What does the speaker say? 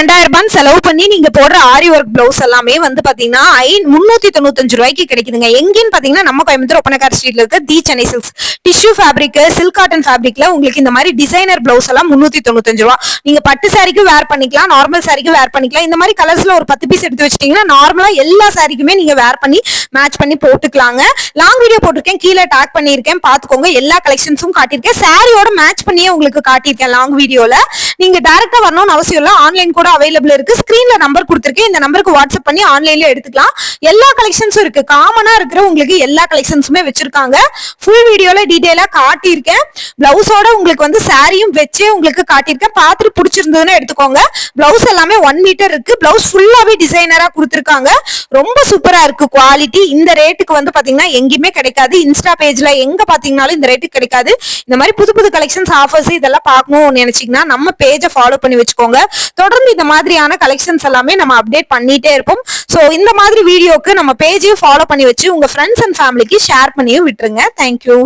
ரெண்டாயிரம் ரூபாய் செலவு பண்ணி நீங்க போடுற ஆரி ஒர்க் பிளவுஸ் எல்லாமே வந்து பாத்தீங்கன்னா ஐ முன்னூத்தி தொண்ணூத்தஞ்சு ரூபாய்க்கு கிடைக்குதுங்க. எங்கேன்னு பாத்தீங்கன்னா நம்ம கோயம்புத்தூர் ஒப்பனக்கார் ஸ்ட்ரீட்ல இருக்க the Chennai silks tissue fabric silk cotton ஃபேப்ரிக்ல உங்களுக்கு இந்த மாதிரி டிசைனர் பிளவுஸ் எல்லாம் முன்னூத்தி தொண்ணூத்தஞ்சு ரூபா. நீங்க பட்டு சாரிக்கு வேர் பண்ணிக்கலாம் நார்மல் சாரிக்கு வேர் பண்ணிக்கலாம். இந்த மாதிரி கலர்ஸ்ல ஒரு பத்து பீஸ் எடுத்து வச்சிட்டீங்கன்னா நார்மலா எல்லா சாரிக்குமே நீங்க வேர் பண்ணி மேட்ச் பண்ணி போட்டுக்கலாங்க. லாங் வீடியோ போட்டிருக்கேன். கீழே டாக் பண்ணியிருக்கேன். பாத்துக்கோங்க. எல்லா கலெக்ஷன்ஸும் காட்டியிருக்கேன். சாரியோட மேட்ச் பண்ணியே உங்களுக்கு காட்டியிருக்கேன் லாங் வீடியோல நீங்க டேரக்டா வரணும்னு அவசியம் இல்லை. ஆன்லைன் கூட அவைலபிள் இருக்கு. ஸ்கிரீன்ல நம்பர் கொடுத்துருக்கேன். இந்த நம்பருக்கு வாட்ஸ்அப் பண்ணி ஆன்லைன்ல எடுத்துக்கலாம். எல்லா கலெக்ஷன்ஸும் இருக்கு. காமனா இருக்கிற உங்களுக்கு எல்லா கலெக்ஷன்ஸுமே வச்சிருக்காங்க. ஃபுல் வீடியோல டீடைலா காட்டியிருக்கேன். பிளவுஸோட உங்களுக்கு வந்து சாரியும் வச்சே உங்களுக்கு காட்டியிருக்கேன். பார்த்துட்டு பிடிச்சிருந்ததுன்னு எடுத்துக்கோங்க. பிளவுஸ் எல்லாமே ஒன் மீட்டர் இருக்கு. பிளவுஸ் ஃபுல்லாவே டிசைனரா கொடுத்துருக்காங்க. ரொம்ப சூப்பரா இருக்கு குவாலிட்டி இந்த ரேட்டுக்கு வந்து பாத்தீங்கன்னா எங்கேயுமே கிடைக்காது. இன்ஸ்டா பேஜ்ல எங்க பாத்தீங்கன்னாலும் இந்த ரேட்டுக்கு கிடைக்காது. இந்த மாதிரி புது புது கலெக்ஷன்ஸ் ஆஃபர்ஸ் இதெல்லாம் பார்க்கணும்னு நினைச்சீங்கன்னா நம்ம பேஜை ஃபாலோ பண்ணி வச்சுக்கோங்க. தொடர்ந்து இந்த மாதிரியான கலெக்ஷன்ஸ் எல்லாமே நம்ம அப்டேட் பண்ணிட்டே இருப்போம். ஸோ இந்த மாதிரி வீடியோக்கு நம்ம பேஜையும் ஃபாலோ பண்ணி வச்சு உங்க ஃப்ரெண்ட்ஸ் அண்ட் ஃபேமிலிக்கு ஷேர் பண்ணியும் விட்டுருங்க. தேங்க்யூ